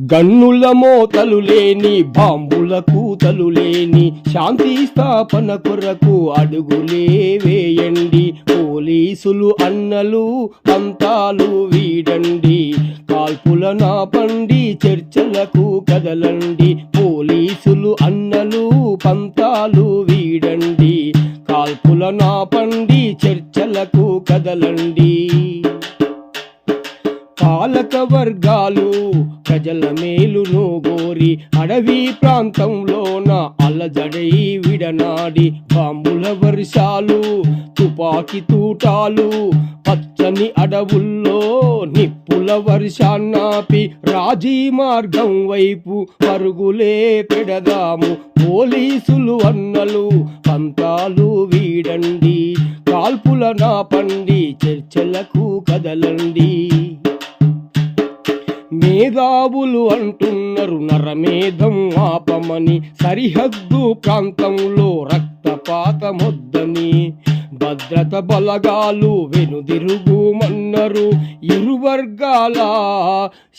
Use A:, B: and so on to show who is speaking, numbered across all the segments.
A: గన్నుల మోతలు లేని బాంబుల కూతలు లేని శాంతి స్థాపన కొరకు అడుగులే వేయండి. పోలీసులు అన్నలు పంతాలు వీడండి. కాల్పుల నాపండి చర్చలకు కదలండి. పోలీసులు అన్నలు పంతాలు వీడండి. కాల్పుల నాపండి చర్చలకు కదలండి. పాలక వర్గాలు ప్రజల మేలును గోరి అడవి ప్రాంతంలోన అల్లజడై విడనాడి బాంబుల వర్షాలు తుపాకి తూటాలు పచ్చని అడవుల్లో నిప్పుల వర్షాన్నాపి రాజీ మార్గం వైపు పరుగులే పెడదాము. పోలీసులు అన్నలు పంతాలు వీడండి కాల్పుల నాపండి చర్చలకు కదలండి. మేధావులు అంటున్నారు నరమేధం ఆపమని. సరిహద్దు ప్రాంతంలో రక్తపాతమొద్దని. భద్రత బలగాలు వెనుదిరుగుమన్నారు. ఇరు వర్గాల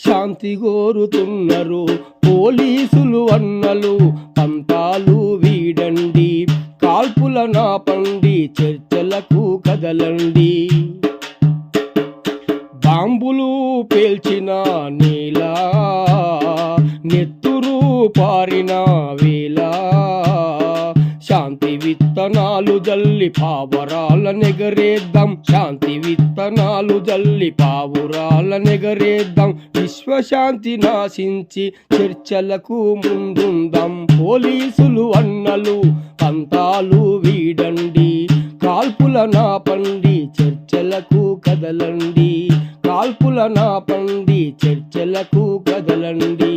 A: శాంతి కోరుతున్నారు. పోలీసులు అన్నలు పంతాలు వీడండి. కాల్పుల నాపండి చర్చలకు కదలండి. బాంబులు పేల్చిన నీల నెత్తురు పారిన వేళ శాంతి విత్తనాలు జల్లి పావురాల నెగరేద్దాం. శాంతి విత్తనాలు జల్లి పావురాల నెగరేద్దాం. విశ్వశాంతి నాశించి చర్చలకు ముందుందాం. పోలీసులు అన్నలు పంతాలు వీడండి. కాల్పుల నాపండి చర్చలకు కదలండి. కాల్పుల నా పండి చర్చలకు కదలండి.